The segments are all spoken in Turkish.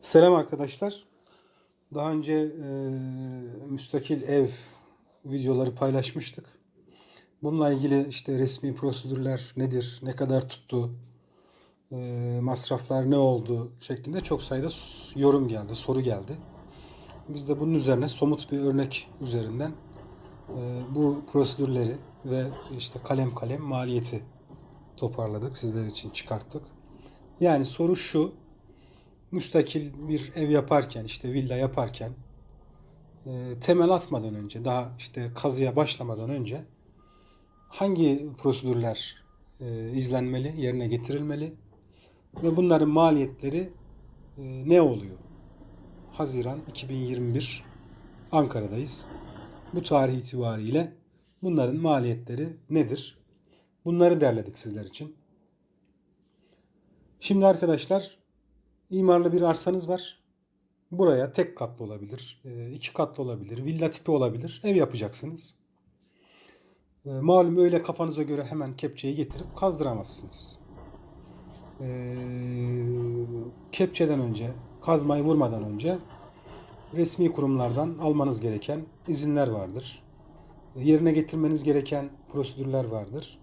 Selam arkadaşlar. Daha önce e, müstakil ev videoları paylaşmıştık. Bununla ilgili işte resmi prosedürler nedir, ne kadar tuttu, e, masraflar ne oldu şeklinde çok sayıda yorum geldi, soru geldi. Biz de bunun üzerine somut bir örnek üzerinden e, bu prosedürleri ve işte kalem kalem maliyeti toparladık, sizler için çıkarttık. Yani soru şu, müstakil bir ev yaparken işte villa yaparken e, temel atmadan önce daha işte kazıya başlamadan önce hangi prosedürler e, izlenmeli, yerine getirilmeli ve bunların maliyetleri e, ne oluyor? Haziran 2021 Ankara'dayız. Bu tarih itibariyle bunların maliyetleri nedir? Bunları derledik sizler için. Şimdi arkadaşlar İmarlı bir arsanız var. Buraya tek katlı olabilir, e, iki katlı olabilir, villa tipi olabilir. Ev yapacaksınız. E, Malum öyle kafanıza göre hemen kepçeyi getirip kazdıramazsınız. E, Kepçeden önce, kazmayı vurmadan önce resmi kurumlardan almanız gereken izinler vardır. Yerine getirmeniz gereken prosedürler vardır.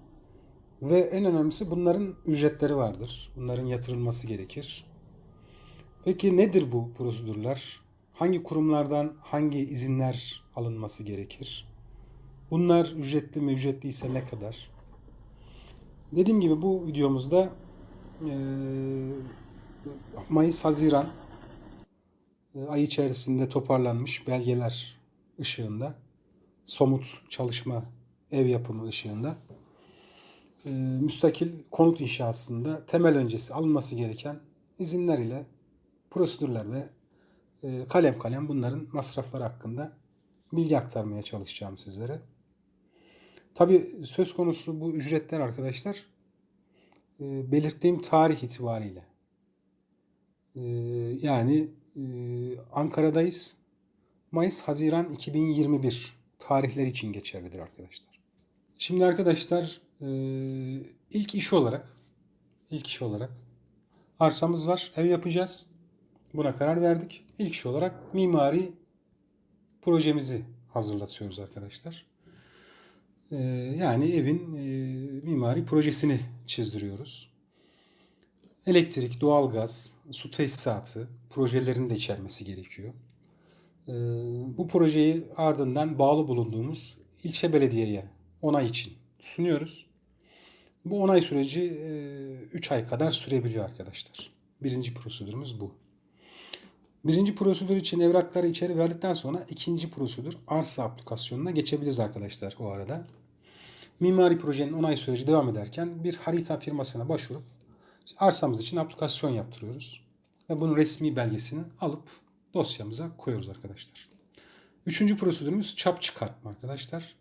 Ve en önemlisi bunların ücretleri vardır. Bunların yatırılması gerekir. Peki nedir bu prosedürler? Hangi kurumlardan hangi izinler alınması gerekir? Bunlar ücretli mi, ücretliyse ne kadar? Dediğim gibi bu videomuzda Mayıs-Haziran ay içerisinde toparlanmış belgeler ışığında, somut çalışma ev yapımı ışığında müstakil konut inşasında temel öncesi alınması gereken izinler ile prosedürler ve e, kalem kalem bunların masrafları hakkında bilgi aktarmaya çalışacağım sizlere. Tabi söz konusu bu ücretler arkadaşlar e, belirttiğim tarih itibariyle e, yani Ankara'dayız. Mayıs-Haziran 2021 tarihleri için geçerlidir arkadaşlar. Şimdi arkadaşlar ilk iş olarak ilk iş olarak arsamız var. Ev yapacağız. Buna karar verdik. İlk iş olarak mimari projemizi hazırlatıyoruz arkadaşlar. Ee, yani evin e, mimari projesini çizdiriyoruz. Elektrik, doğalgaz, su tesisatı projelerin de içermesi gerekiyor. Ee, bu projeyi ardından bağlı bulunduğumuz ilçe belediyeye onay için sunuyoruz. Bu onay süreci 3 ay kadar sürebiliyor arkadaşlar. Birinci prosedürümüz bu. Birinci prosedür için evrakları içeri verdikten sonra ikinci prosedür arsa aplikasyonuna geçebiliriz arkadaşlar o arada. Mimari projenin onay süreci devam ederken bir harita firmasına başvurup işte arsamız için aplikasyon yaptırıyoruz. Ve bunun resmi belgesini alıp dosyamıza koyuyoruz arkadaşlar. Üçüncü prosedürümüz çap çıkartma arkadaşlar.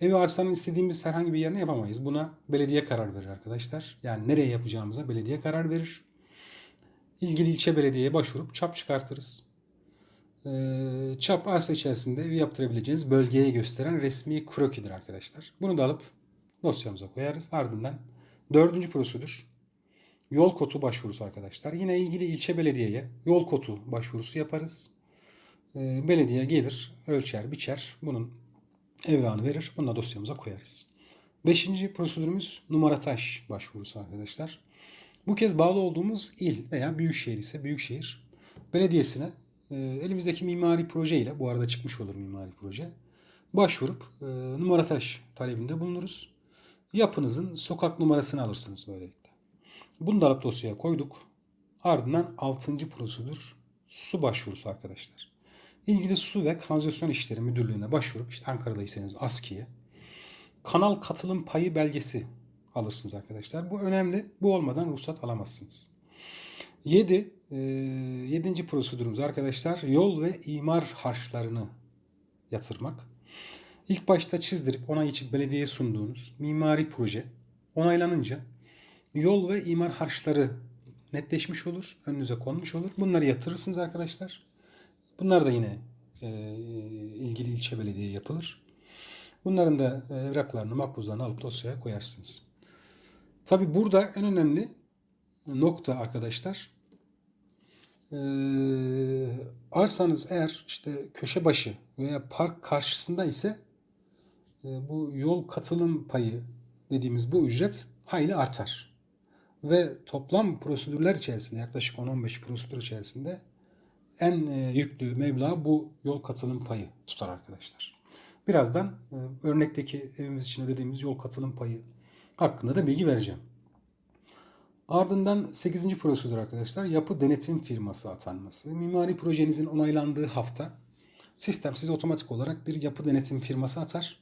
Evi arsanın istediğimiz herhangi bir yerine yapamayız. Buna belediye karar verir arkadaşlar. Yani nereye yapacağımıza belediye karar verir ilgili ilçe belediyeye başvurup çap çıkartırız. Ee, çap arsa içerisinde evi yaptırabileceğiniz bölgeye gösteren resmi krokidir arkadaşlar. Bunu da alıp dosyamıza koyarız. Ardından dördüncü prosedür yol kotu başvurusu arkadaşlar. Yine ilgili ilçe belediyeye yol kotu başvurusu yaparız. Ee, belediye gelir, ölçer, biçer. Bunun evrağını verir. Bunu da dosyamıza koyarız. Beşinci prosedürümüz numarataş başvurusu arkadaşlar. Bu kez bağlı olduğumuz il veya büyükşehir ise büyükşehir belediyesine e, elimizdeki mimari proje ile bu arada çıkmış olur mimari proje başvurup e, numarataş talebinde bulunuruz. Yapınızın sokak numarasını alırsınız böylelikle. Bunu da dosyaya koyduk. Ardından 6. prosedür su başvurusu arkadaşlar. İlgili su ve kanalizasyon işleri müdürlüğüne başvurup işte Ankara'daysanız ASKİ'ye kanal katılım payı belgesi alırsınız arkadaşlar. Bu önemli. Bu olmadan ruhsat alamazsınız. 7. E, 7. prosedürümüz arkadaşlar yol ve imar harçlarını yatırmak. İlk başta çizdirip onay için belediyeye sunduğunuz mimari proje onaylanınca yol ve imar harçları netleşmiş olur. Önünüze konmuş olur. Bunları yatırırsınız arkadaşlar. Bunlar da yine e, ilgili ilçe belediye yapılır. Bunların da evraklarını, makbuzlarını alıp dosyaya koyarsınız. Tabi burada en önemli nokta arkadaşlar Ee, arsanız eğer işte köşe başı veya park karşısında ise e, bu yol katılım payı dediğimiz bu ücret hayli artar. Ve toplam prosedürler içerisinde yaklaşık 10-15 prosedür içerisinde en e, yüklü meblağ bu yol katılım payı tutar arkadaşlar. Birazdan e, örnekteki evimiz için ödediğimiz yol katılım payı hakkında da bilgi vereceğim. Ardından 8. prosedür arkadaşlar yapı denetim firması atanması. Mimari projenizin onaylandığı hafta sistem size otomatik olarak bir yapı denetim firması atar.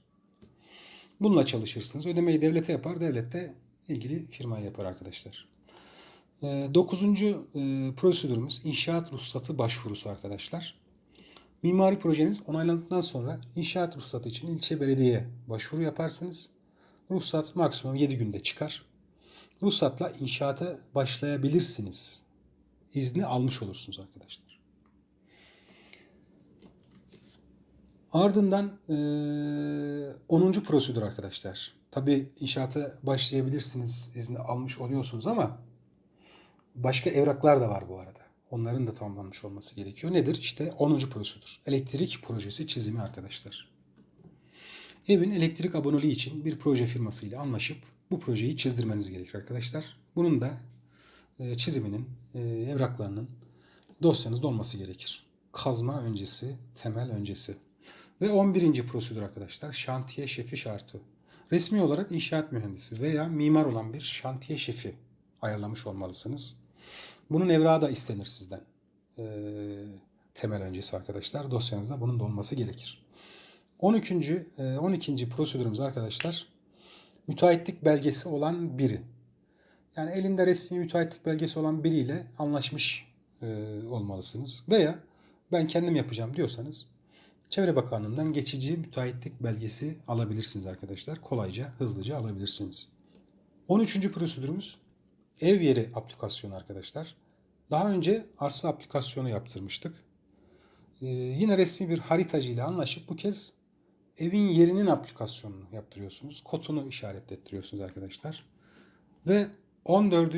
Bununla çalışırsınız. Ödemeyi devlete yapar. Devlet de ilgili firmaya yapar arkadaşlar. E, dokuzuncu e, prosedürümüz inşaat ruhsatı başvurusu arkadaşlar. Mimari projeniz onaylandıktan sonra inşaat ruhsatı için ilçe belediyeye başvuru yaparsınız. Ruhsat maksimum 7 günde çıkar. Ruhsatla inşaata başlayabilirsiniz. İzni almış olursunuz arkadaşlar. Ardından e, 10. prosedür arkadaşlar. Tabi inşaata başlayabilirsiniz izni almış oluyorsunuz ama başka evraklar da var bu arada. Onların da tamamlanmış olması gerekiyor. Nedir? İşte 10. prosedür. Elektrik projesi çizimi arkadaşlar. Evin elektrik aboneliği için bir proje firmasıyla anlaşıp bu projeyi çizdirmeniz gerekir arkadaşlar. Bunun da e, çiziminin, e, evraklarının dosyanızda olması gerekir. Kazma öncesi, temel öncesi. Ve 11. prosedür arkadaşlar şantiye şefi şartı. Resmi olarak inşaat mühendisi veya mimar olan bir şantiye şefi ayarlamış olmalısınız. Bunun evrağı da istenir sizden. Ee, temel öncesi arkadaşlar. Dosyanızda bunun da olması gerekir. 12. 12. prosedürümüz arkadaşlar müteahhitlik belgesi olan biri. Yani elinde resmi müteahhitlik belgesi olan biriyle anlaşmış e, olmalısınız. Veya ben kendim yapacağım diyorsanız Çevre Bakanlığı'ndan geçici müteahhitlik belgesi alabilirsiniz arkadaşlar. Kolayca, hızlıca alabilirsiniz. 13. prosedürümüz ev yeri aplikasyonu arkadaşlar. Daha önce arsa aplikasyonu yaptırmıştık. Ee, yine resmi bir haritacıyla anlaşıp bu kez evin yerinin aplikasyonunu yaptırıyorsunuz. Kotunu işaretlettiriyorsunuz arkadaşlar. Ve 14.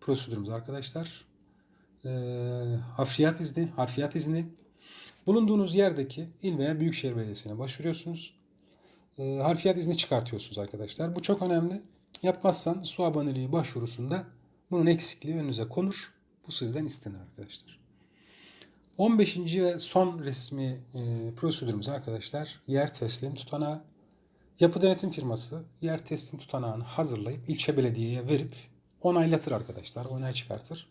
prosedürümüz arkadaşlar. E, harfiyat izni, harfiyat izni. Bulunduğunuz yerdeki il veya büyükşehir belediyesine başvuruyorsunuz. E, harfiyat izni çıkartıyorsunuz arkadaşlar. Bu çok önemli. Yapmazsan su aboneliği başvurusunda bunun eksikliği önünüze konur. Bu sizden istenir arkadaşlar. 15. ve son resmi e, prosedürümüz arkadaşlar yer teslim tutanağı. Yapı denetim firması yer teslim tutanağını hazırlayıp ilçe belediyeye verip onaylatır arkadaşlar. Onay çıkartır.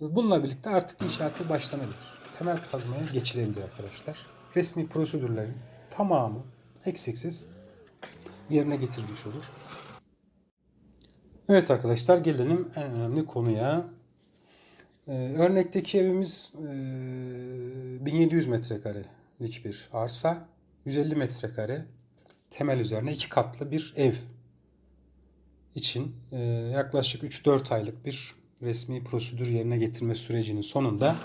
E, bununla birlikte artık inşaatı başlanabilir. Temel kazmaya geçilebilir arkadaşlar. Resmi prosedürlerin tamamı eksiksiz yerine getirilmiş olur. Evet arkadaşlar gelelim en önemli konuya. Ee, örnekteki evimiz e, 1700 metrekarelik bir arsa. 150 metrekare temel üzerine iki katlı bir ev için e, yaklaşık 3-4 aylık bir resmi prosedür yerine getirme sürecinin sonunda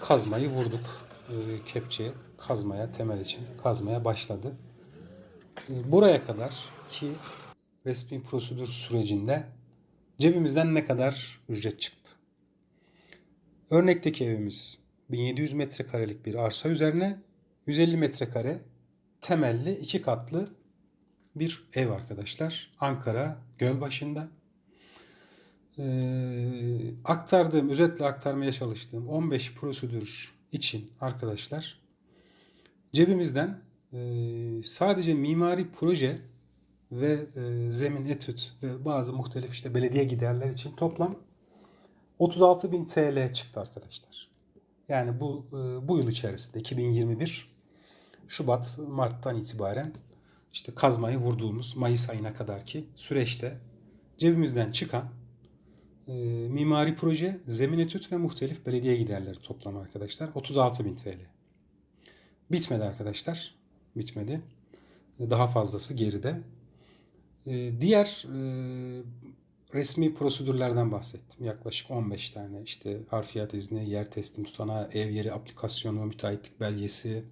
kazmayı vurduk. E, kepçe kazmaya, temel için kazmaya başladı. E, buraya kadar ki resmi prosedür sürecinde cebimizden ne kadar ücret çıktı? Örnekteki evimiz 1700 metrekarelik bir arsa üzerine 150 metrekare temelli iki katlı bir ev arkadaşlar. Ankara Gölbaşı'nda. Ee, aktardığım, özetle aktarmaya çalıştığım 15 prosedür için arkadaşlar cebimizden e, sadece mimari proje ve e, zemin etüt ve bazı muhtelif işte belediye giderler için toplam 36 bin TL çıktı arkadaşlar. Yani bu e, bu yıl içerisinde 2021 Şubat Mart'tan itibaren işte kazmayı vurduğumuz Mayıs ayına kadar ki süreçte cebimizden çıkan e, mimari proje, zemin etüt ve muhtelif belediye giderleri toplam arkadaşlar 36 bin TL. Bitmedi arkadaşlar. Bitmedi. Daha fazlası geride. E, diğer e, resmi prosedürlerden bahsettim. Yaklaşık 15 tane işte harfiyat izni, yer teslim tutanağı, ev yeri aplikasyonu, müteahhitlik belgesi,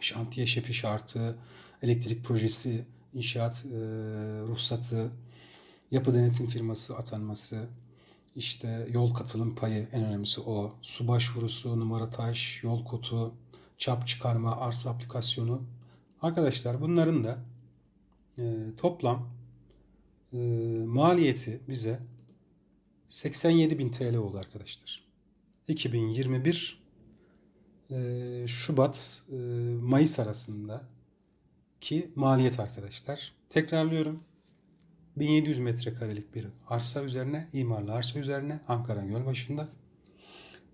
şantiye şefi şartı, elektrik projesi, inşaat e, ruhsatı, yapı denetim firması atanması, işte yol katılım payı en önemlisi o. Su başvurusu, numara taş, yol kodu, çap çıkarma, arsa aplikasyonu. Arkadaşlar bunların da e, toplam e, maliyeti bize 87.000 TL oldu arkadaşlar. 2021 e, Şubat e, Mayıs arasında ki maliyet arkadaşlar. Tekrarlıyorum. 1700 metrekarelik bir arsa üzerine, imarlı arsa üzerine Ankara Gölbaşı'nda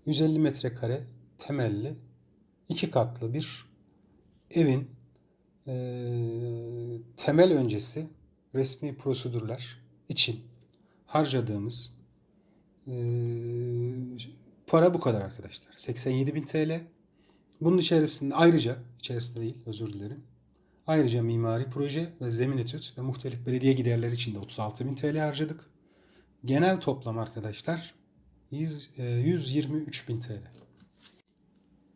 150 metrekare temelli iki katlı bir evin e, temel öncesi resmi prosedürler için harcadığımız e, para bu kadar arkadaşlar. 87 bin TL. Bunun içerisinde ayrıca, içerisinde değil özür dilerim. Ayrıca mimari proje ve zemin etüt ve muhtelif belediye giderleri için de 36 bin TL harcadık. Genel toplam arkadaşlar 100, e, 123 bin TL.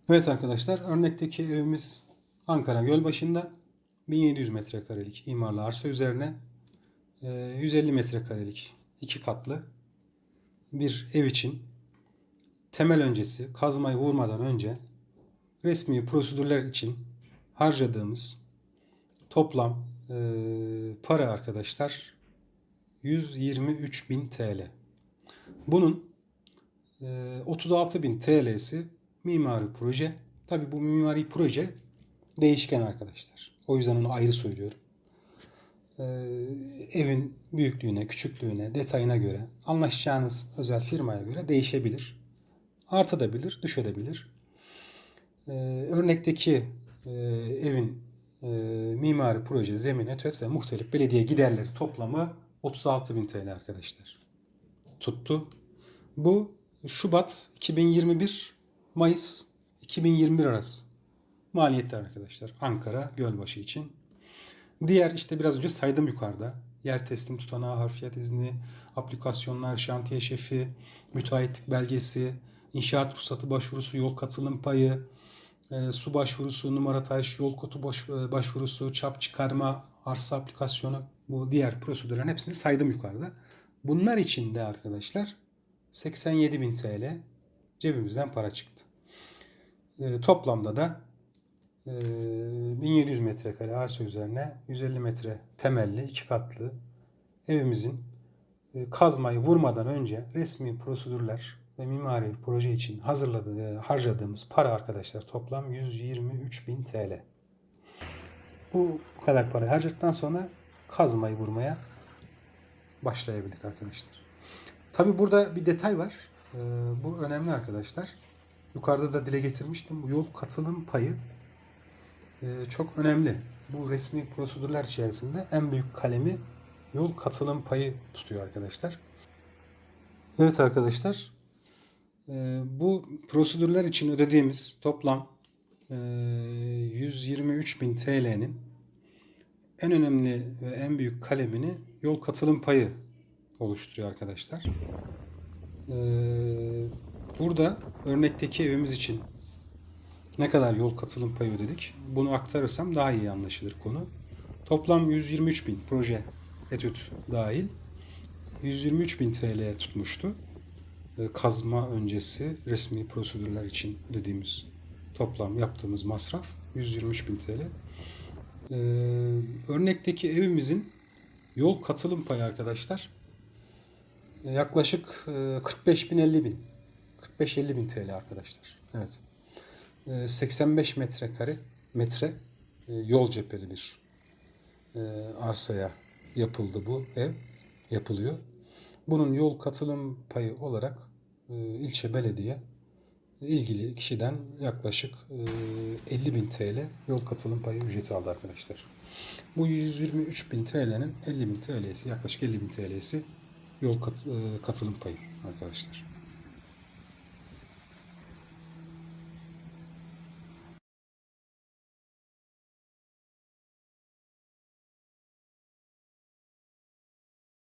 Evet arkadaşlar örnekteki evimiz Ankara Gölbaşı'nda 1700 metrekarelik imarlı arsa üzerine e, 150 metrekarelik iki katlı bir ev için temel öncesi kazmayı vurmadan önce resmi prosedürler için harcadığımız toplam e, para arkadaşlar 123.000 TL. Bunun e, 36.000 TL'si mimari proje. Tabi bu mimari proje değişken arkadaşlar. O yüzden onu ayrı söylüyorum. E, evin büyüklüğüne, küçüklüğüne, detayına göre, anlaşacağınız özel firmaya göre değişebilir. Artabilir, düşebilir. E, örnekteki e, evin e, mimari proje, zemin, etüet ve muhtelif belediye giderleri toplamı 36.000 TL arkadaşlar. Tuttu. Bu Şubat 2021 Mayıs 2021 arası maliyetler arkadaşlar. Ankara Gölbaşı için. Diğer işte biraz önce saydım yukarıda. Yer teslim tutanağı, harfiyat izni, aplikasyonlar, şantiye şefi, müteahhitlik belgesi, inşaat ruhsatı başvurusu, yol katılım payı, e, su başvurusu, numara taş, yol kodu baş, e, başvurusu, çap çıkarma, arsa aplikasyonu bu diğer prosedürlerin hepsini saydım yukarıda. Bunlar için de arkadaşlar 87.000 TL cebimizden para çıktı. E, toplamda da 1700 metrekare arsa üzerine 150 metre temelli iki katlı evimizin e, kazmayı vurmadan önce resmi prosedürler ve mimari proje için hazırladığı, harcadığımız para arkadaşlar toplam 123 bin TL. Bu, bu kadar para harcadıktan sonra kazmayı vurmaya başlayabildik arkadaşlar. Tabi burada bir detay var. Ee, bu önemli arkadaşlar. Yukarıda da dile getirmiştim. Bu yol katılım payı e, çok önemli. Bu resmi prosedürler içerisinde en büyük kalemi yol katılım payı tutuyor arkadaşlar. Evet arkadaşlar e, bu prosedürler için ödediğimiz toplam e, 123.000 TL'nin en önemli ve en büyük kalemini yol katılım payı oluşturuyor arkadaşlar. E, burada örnekteki evimiz için ne kadar yol katılım payı ödedik? Bunu aktarırsam daha iyi anlaşılır konu. Toplam 123.000 proje etüt dahil 123.000 TL tutmuştu. E, kazma öncesi resmi prosedürler için ödediğimiz toplam yaptığımız masraf 123.000 TL. Ee, örnekteki evimizin yol katılım payı arkadaşlar e, yaklaşık e, 45 bin 50 bin 45-50 bin TL arkadaşlar. Evet. E, 85 metrekare metre e, yol cepheli bir e, arsaya yapıldı bu ev. Yapılıyor. Bunun yol katılım payı olarak e, ilçe belediye ilgili kişiden yaklaşık e, 50 bin TL yol katılım payı ücreti aldı arkadaşlar. Bu 123 bin TL'nin 50 bin TL'si yaklaşık 50 bin TL'si yol kat, katılım payı arkadaşlar.